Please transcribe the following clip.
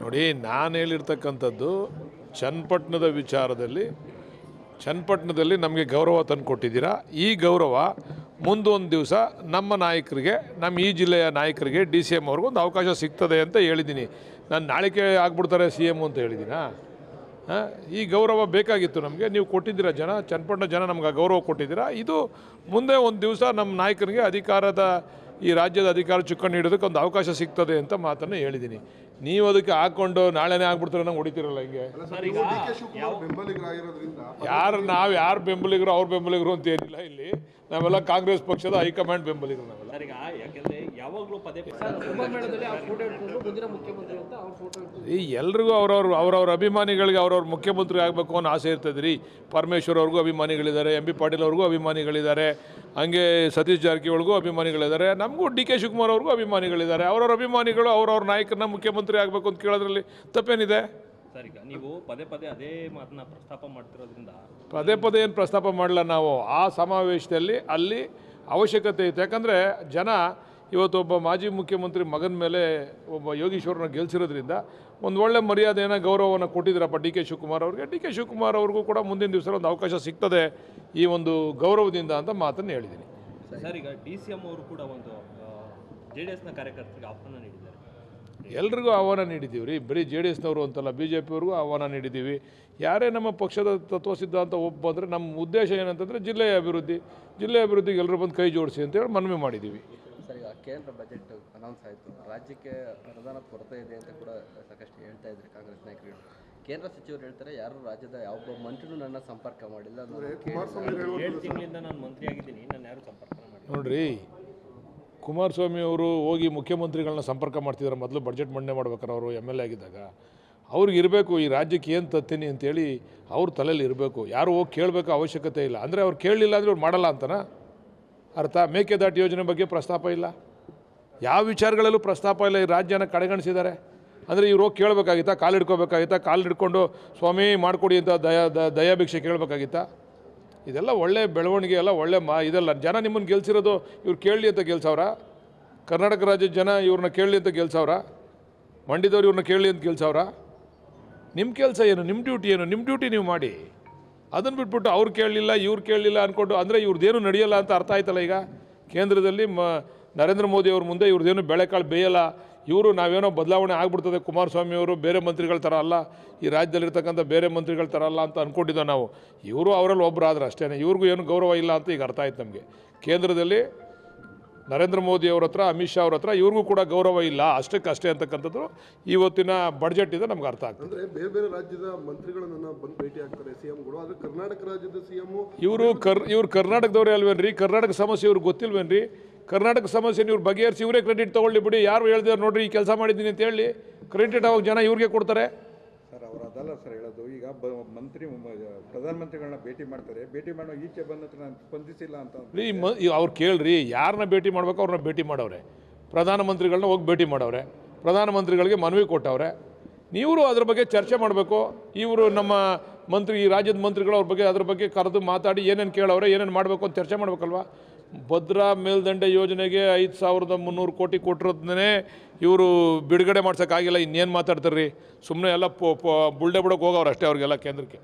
ನೋಡಿ, ನಾನು ಹೇಳಿರ್ತಕ್ಕಂಥದ್ದು ಚನ್ನಪಟ್ಟಣದ ವಿಚಾರದಲ್ಲಿ, ಚನ್ನಪಟ್ಟಣದಲ್ಲಿ ನಮಗೆ ಗೌರವ ತಂದು ಕೊಟ್ಟಿದ್ದೀರಾ? ಈ ಗೌರವ ಮುಂದೊಂದು ದಿವಸ ನಮ್ಮ ನಾಯಕರಿಗೆ ನಮ್ಮ ಈ ಜಿಲ್ಲೆಯ ನಾಯಕರಿಗೆ ಡಿ ಸಿ ಎಂ ಅವ್ರಿಗೊಂದು ಅವಕಾಶ ಸಿಗ್ತದೆ ಅಂತ ಹೇಳಿದ್ದೀನಿ. ನಾನು ನಾಳಿಕೆ ಆಗ್ಬಿಡ್ತಾರೆ ಸಿ ಎಂ ಅಂತ ಹೇಳಿದ್ದೀನಾ? ಈ ಗೌರವ ಬೇಕಾಗಿತ್ತು ನಮಗೆ. ನೀವು ಕೊಟ್ಟಿದ್ದೀರಾ ಜನ, ಚನ್ನಪಟ್ಟಣ ಜನ ನಮ್ಗೆ ಗೌರವ ಕೊಟ್ಟಿದ್ದೀರಾ. ಇದು ಮುಂದೆ ಒಂದು ದಿವಸ ನಮ್ಮ ನಾಯಕರಿಗೆ ಅಧಿಕಾರದ ಈ ರಾಜ್ಯದ ಅಧಿಕಾರ ಚುಕ್ಕಾಣಿ ಹಿಡೋದಕ್ಕೆ ಒಂದು ಅವಕಾಶ ಸಿಗ್ತದೆ ಅಂತ ಮಾತನ್ನು ಹೇಳಿದ್ದೀನಿ. ನೀವು ಅದಕ್ಕೆ ಹಾಕ್ಕೊಂಡು ನಾಳೆನೇ ಆಗ್ಬಿಡ್ತಾರೆ ನಂಗೆ ಹೊಡಿತಿರಲ್ಲ ಹಿಂಗೆ? ಯಾರು ನಾವು ಯಾರು ಬೆಂಬಲಿಗರು ಅವ್ರ ಬೆಂಬಲಿಗರು ಅಂತ ಏನಿಲ್ಲ ಇಲ್ಲಿ. ನಾವೆಲ್ಲ ಕಾಂಗ್ರೆಸ್ ಪಕ್ಷದ ಹೈಕಮಾಂಡ್ ಬೆಂಬಲಿಗರು ನಾವೆಲ್ಲ. ಯಾವಾಗಲೂ ಪದೇ ಪದೇ ಕುಂಭಮೇಳದಲ್ಲಿ ಆ ಫೋಟೋ ಇಟ್ಕೊಂಡು ಮುಂದಿನ ಮುಖ್ಯಮಂತ್ರಿ ಅಂತ ಅವ್ರ ಫೋಟೋ ಇಟ್ಕೊಂಡು ಈ ಎಲ್ರಿಗೂ ಅವ್ರವ್ರ ಅವ್ರವ್ರ ಅಭಿಮಾನಿಗಳಿಗೆ ಅವ್ರವ್ರ ಮುಖ್ಯಮಂತ್ರಿ ಆಗಬೇಕು ಅನ್ನೋ ಆಸೆ ಇರ್ತದೆ ರೀ ಪರಮೇಶ್ವರ್ ಅವ್ರಿಗೂ ಅಭಿಮಾನಿಗಳಿದ್ದಾರೆ ಎಂ ಬಿ ಪಾಟೀಲ್ ಅವ್ರಿಗೂ ಅಭಿಮಾನಿಗಳಿದ್ದಾರೆ ಹಂಗೆ ಸತೀಶ್ ಜಾರಕಿಹೊಳಿಗೂ ಅಭಿಮಾನಿಗಳಿದ್ದಾರೆ ನಮಗೂ ಡಿ ಕೆ ಶಿವಕುಮಾರ್ ಅವ್ರಿಗೂ ಅಭಿಮಾನಿಗಳಿದ್ದಾರೆ. ಅವ್ರವ್ರ ಅಭಿಮಾನಿಗಳು ಅವ್ರವ್ರ ನಾಯಕರನ್ನ ಮುಖ್ಯಮಂತ್ರಿ ಆಗಬೇಕು ಅಂತ ಕೇಳೋದ್ರಲ್ಲಿ ತಪ್ಪೇನಿದೆ? ಸರ್ ಈಗ ನೀವು ಪದೇ ಪದೇ ಅದೇ ಮಾತನ್ನ ಪ್ರಸ್ತಾಪ ಮಾಡ್ತಿರೋದ್ರಿಂದ ಪದೇ ಪದೇ ಏನು ಪ್ರಸ್ತಾಪ ಮಾಡಲ್ಲ ನಾವು? ಆ ಸಮಾವೇಶದಲ್ಲಿ ಅಲ್ಲಿ ಅವಶ್ಯಕತೆ ಇತ್ತು ಯಾಕಂದರೆ ಜನ ಇವತ್ತು ಒಬ್ಬ ಮಾಜಿ ಮುಖ್ಯಮಂತ್ರಿ ಮಗನ ಮೇಲೆ ಒಬ್ಬ ಯೋಗೀಶ್ವರನ ಗೆಲ್ಸಿರೋದ್ರಿಂದ ಒಂದು ಒಳ್ಳೆ ಮರ್ಯಾದೆಯನ್ನು ಗೌರವವನ್ನು ಕೊಟ್ಟಿದ್ದೀರಪ್ಪ ಡಿ ಕೆ ಶಿವಕುಮಾರ್ ಅವ್ರಿಗೆ. ಡಿ ಕೆ ಶಿವಕುಮಾರ್ ಅವ್ರಿಗೂ ಕೂಡ ಮುಂದಿನ ದಿವಸ ಒಂದು ಅವಕಾಶ ಸಿಗ್ತದೆ ಈ ಒಂದು ಗೌರವದಿಂದ ಅಂತ ಮಾತನ್ನು ಹೇಳಿದ್ದೀನಿ. ಸರ್ ಈಗ ಡಿ ಸಿ ಎಂ ಅವರು ಕೂಡ ಒಂದು ಜೆ ಡಿ ಎಸ್ನ ಕಾರ್ಯಕರ್ತರಿಗೆ ಆಹ್ವಾನ ನೀಡಿದ್ದಾರೆ. ಎಲ್ರಿಗೂ ಆಹ್ವಾನ ನೀಡಿದ್ದೀವಿ ರೀ ಬರೀ ಜೆ ಡಿ ಎಸ್ನವರು ಅಂತಲ್ಲ ಬಿ ಜೆ ಪಿಯವ್ರಿಗೂ ಆಹ್ವಾನ ನೀಡಿದ್ದೀವಿ. ಯಾರೇ ನಮ್ಮ ಪಕ್ಷದ ತತ್ವ ಸಿದ್ಧಾಂತ ಒಬ್ಬ ನಮ್ಮ ಉದ್ದೇಶ ಏನಂತಂದರೆ ಜಿಲ್ಲೆಯ ಅಭಿವೃದ್ಧಿ ಜಿಲ್ಲೆಯ ಅಭಿವೃದ್ಧಿಗೆ ಎಲ್ಲರೂ ಬಂದು ಕೈ ಜೋಡಿಸಿ ಅಂತೇಳಿ ಮನವಿ ಮಾಡಿದ್ದೀವಿ. ಕೇಂದ್ರ ಬಜೆಟ್ ಅನೌನ್ಸ್ ಆಯಿತು. ರಾಜ್ಯಕ್ಕೆ ಅನುದಾನ ಕೊರತೆ ಇದೆ ಅಂತ ಕೂಡ ಸಾಕಷ್ಟು ಹೇಳ್ತಾ ಇದ್ದಾರೆ ಕಾಂಗ್ರೆಸ್ ನಾಯಕರು. ಕೇಂದ್ರ ಸಚಿವರು ಹೇಳ್ತಾರೆ ಯಾರು ರಾಜ್ಯದ ಯಾವೊಬ್ಬ ಮಂತ್ರಿನೂ ನನ್ನ ಸಂಪರ್ಕ ಮಾಡಿಲ್ಲ. ಏಳು ತಿಂಗಳಿಂದ ನಾನು ಮಂತ್ರಿ ಆಗಿದ್ದೀನಿ ನಾನು ಯಾರು ಸಂಪರ್ಕ ಮಾಡಿ ನೋಡ್ರಿ ಕುಮಾರಸ್ವಾಮಿ ಅವರು ಹೋಗಿ ಮುಖ್ಯಮಂತ್ರಿಗಳನ್ನ ಸಂಪರ್ಕ ಮಾಡ್ತಿದ್ದಾರೆ ಮೊದಲು ಬಜೆಟ್ ಮಂಡನೆ ಮಾಡ್ಬೇಕಾರೆ ಅವರು ಎಂ ಎಲ್ ಎ ಆಗಿದ್ದಾಗ. ಅವ್ರಿಗೆ ಇರಬೇಕು ಈ ರಾಜ್ಯಕ್ಕೆ ಏನು ತತ್ತೀನಿ ಅಂತೇಳಿ ಅವ್ರ ತಲೆಯಲ್ಲಿ ಇರಬೇಕು. ಯಾರು ಹೋಗಿ ಕೇಳಬೇಕು ಅವಶ್ಯಕತೆ ಇಲ್ಲ. ಅಂದರೆ ಅವ್ರು ಕೇಳಲಿಲ್ಲ ಅಂದರೆ ಅವ್ರು ಮಾಡಲ್ಲ ಅಂತನಾ? ಅರ್ಥ? ಮೇಕೆದಾಟು ಯೋಜನೆ ಬಗ್ಗೆ ಪ್ರಸ್ತಾಪ ಇಲ್ಲ. ಯಾವ ವಿಚಾರಗಳಲ್ಲೂ ಪ್ರಸ್ತಾಪ ಇಲ್ಲ, ಈ ರಾಜ್ಯನ ಕಡೆಗಣಿಸಿದ್ದಾರೆ. ಅಂದರೆ ಇವ್ರು ಹೋಗಿ ಕೇಳಬೇಕಾಗಿತ್ತಾ? ಕಾಲು ಹಿಡ್ಕೋಬೇಕಾಗಿತ್ತಾ? ಕಾಲು ಹಿಡ್ಕೊಂಡು, ಸ್ವಾಮಿ, ಮಾಡಿಕೊಡಿ ಅಂತ ದಯಾ ದಯಾಭಿಕ್ಷೆ ಕೇಳಬೇಕಾಗಿತ್ತಾ? ಇದೆಲ್ಲ ಒಳ್ಳೆ ಬೆಳವಣಿಗೆ ಎಲ್ಲ ಒಳ್ಳೆ ಮಾ, ಇದೆಲ್ಲ. ಜನ ನಿಮ್ಮನ್ನು ಗೆಲ್ಸಿರೋದು ಇವ್ರು ಕೇಳಲಿ ಅಂತ ಗೆಲ್ಸವ್ರ? ಕರ್ನಾಟಕ ರಾಜ್ಯದ ಜನ ಇವ್ರನ್ನ ಕೇಳಲಿ ಅಂತ ಗೆಲ್ಸವ್ರ? ಮಂಡ್ಯದವ್ರು ಇವ್ರನ್ನ ಕೇಳಲಿ ಅಂತ ಗೆಲ್ಸವ್ರ? ನಿಮ್ಮ ಕೆಲಸ ಏನು? ನಿಮ್ಮ ಡ್ಯೂಟಿ ಏನು? ನಿಮ್ಮ ಡ್ಯೂಟಿ ನೀವು ಮಾಡಿ. ಅದನ್ನು ಬಿಟ್ಬಿಟ್ಟು ಅವ್ರು ಕೇಳಲಿಲ್ಲ, ಇವ್ರು ಕೇಳಲಿಲ್ಲ ಅಂದ್ಕೊಂಡು ಅಂದರೆ ಇವ್ರದ್ದೇನು ನಡೆಯಲ್ಲ ಅಂತ ಅರ್ಥ ಆಯ್ತಲ್ಲ ಈಗ? ಕೇಂದ್ರದಲ್ಲಿ ಮ ನರೇಂದ್ರ ಮೋದಿ ಅವ್ರ ಮುಂದೆ ಇವ್ರದ್ದೇನು ಬೆಳೆಕಾಳು ಬೇಯಲ್ಲ ಇವರು ನಾವೇನೋ ಬದಲಾವಣೆ ಆಗ್ಬಿಡ್ತದೆ ಕುಮಾರಸ್ವಾಮಿ ಅವರು ಬೇರೆ ಮಂತ್ರಿಗಳ ಥರ ಅಲ್ಲ ಈ ರಾಜ್ಯದಲ್ಲಿರ್ತಕ್ಕಂಥ ಬೇರೆ ಮಂತ್ರಿಗಳ ಥರ ಅಲ್ಲ ಅಂತ ಅಂದ್ಕೊಂಡಿದ್ದೋ ನಾವು. ಇವರು ಅವರಲ್ಲಿ ಒಬ್ಬರು ಆದ್ರೆ ಅಷ್ಟೇ ಇವ್ರಿಗೂ ಏನು ಗೌರವ ಇಲ್ಲ ಅಂತ ಈಗ ಅರ್ಥ ಆಯ್ತು ನಮಗೆ. ಕೇಂದ್ರದಲ್ಲಿ ನರೇಂದ್ರ ಮೋದಿ ಅವ್ರ ಹತ್ರ ಅಮಿತ್ ಶಾ ಅವ್ರ ಹತ್ರ ಇವ್ರಿಗೂ ಕೂಡ ಗೌರವ ಇಲ್ಲ ಅಷ್ಟಕ್ಕೆ ಅಷ್ಟೇ ಅಂತಕ್ಕಂಥದ್ದು ಇವತ್ತಿನ ಬಡ್ಜೆಟ್ ಇದೆ ನಮ್ಗೆ ಅರ್ಥ ಆಗ್ತದೆ. ಅಂದ್ರೆ ಬೇರೆ ಬೇರೆ ರಾಜ್ಯದ ಮಂತ್ರಿಗಳನ್ನ ಬಂದು ಭೇಟಿ ಆಗ್ತಾರೆ ಸಿಎಂಗಳು ಆದರೆ ಕರ್ನಾಟಕ ರಾಜ್ಯದ ಸಿಎಂ ಇವರು ಕರ್ ಇವ್ರು ಕರ್ನಾಟಕದವ್ರು ಅಲ್ವೇನ್ರಿ? ಕರ್ನಾಟಕ ಸಮಸ್ಯೆ ಇವ್ರಿಗೆ ಗೊತ್ತಿಲ್ವೇನ್ರಿ? ಕರ್ನಾಟಕ ಸಮಸ್ಯೆ ಇವ್ರು ಬಗೆಹರಿಸಿ ಇವರೇ ಕ್ರೆಡಿಟ್ ತೊಗೊಳ್ಳಿ ಬಿಡಿ. ಯಾರು ಹೇಳಿದ್ರು ನೋಡ್ರಿ ಈ ಕೆಲಸ ಮಾಡಿದ್ದೀನಿ ಅಂತ ಹೇಳಿ ಕ್ರೆಡಿಟ್ ಅವಾಗ ಜನ ಇವ್ರಿಗೆ ಕೊಡ್ತಾರೆ. ಸರ್ ಅವರು ಅದಲ್ಲ ಸರ್ ಹೇಳೋದು. ಈಗ ಬ ಮಂತ್ರಿ ಪ್ರಧಾನಮಂತ್ರಿಗಳನ್ನ ಭೇಟಿ ಮಾಡ್ತಾರೆ. ಭೇಟಿ ಮಾಡೋ ಈಚೆ ಬಂದ ಹತ್ರ ನಾನು ಸ್ಪಂದಿಸಿಲ್ಲ ಅಂತ ರೀ ಮ ಅವ್ರು ಕೇಳ್ರಿ ಯಾರನ್ನ ಭೇಟಿ ಮಾಡ್ಬೇಕು ಅವ್ರನ್ನ ಭೇಟಿ ಮಾಡವ್ರೆ. ಪ್ರಧಾನಮಂತ್ರಿಗಳನ್ನ ಹೋಗಿ ಭೇಟಿ ಮಾಡವ್ರೆ. ಪ್ರಧಾನಮಂತ್ರಿಗಳಿಗೆ ಮನವಿ ಕೊಟ್ಟವ್ರೆ. ನೀವು ಅದ್ರ ಬಗ್ಗೆ ಚರ್ಚೆ ಮಾಡಬೇಕು. ಇವರು ನಮ್ಮ ಮಂತ್ರಿ, ಈ ರಾಜ್ಯದ ಮಂತ್ರಿಗಳು ಅವ್ರ ಬಗ್ಗೆ, ಅದ್ರ ಬಗ್ಗೆ ಕರೆದು ಮಾತಾಡಿ ಏನೇನು ಕೇಳವ್ರೆ ಏನೇನು ಮಾಡಬೇಕು ಅಂತ ಚರ್ಚೆ ಮಾಡಬೇಕಲ್ವ? ಭದ್ರಾ ಮೇಲ್ದಂಡೆ ಯೋಜನೆಗೆ ಐದು ಸಾವಿರದ ಮುನ್ನೂರು ಕೋಟಿ ಕೊಟ್ಟಿರೋದನ್ನೇ ಇವರು ಬಿಡುಗಡೆ ಮಾಡ್ಸೋಕ್ಕಾಗಿಲ್ಲ ಇನ್ನೇನು ಮಾತಾಡ್ತಾರೆ ರೀ ಸುಮ್ಮನೆ ಎಲ್ಲ ಪೊ ಪೊ, ಬುಲ್ಡೆ ಬಿಡೋಕೆ ಹೋಗೋರು ಅಷ್ಟೇ ಅವ್ರಿಗೆಲ್ಲ ಕೇಂದ್ರಕ್ಕೆ.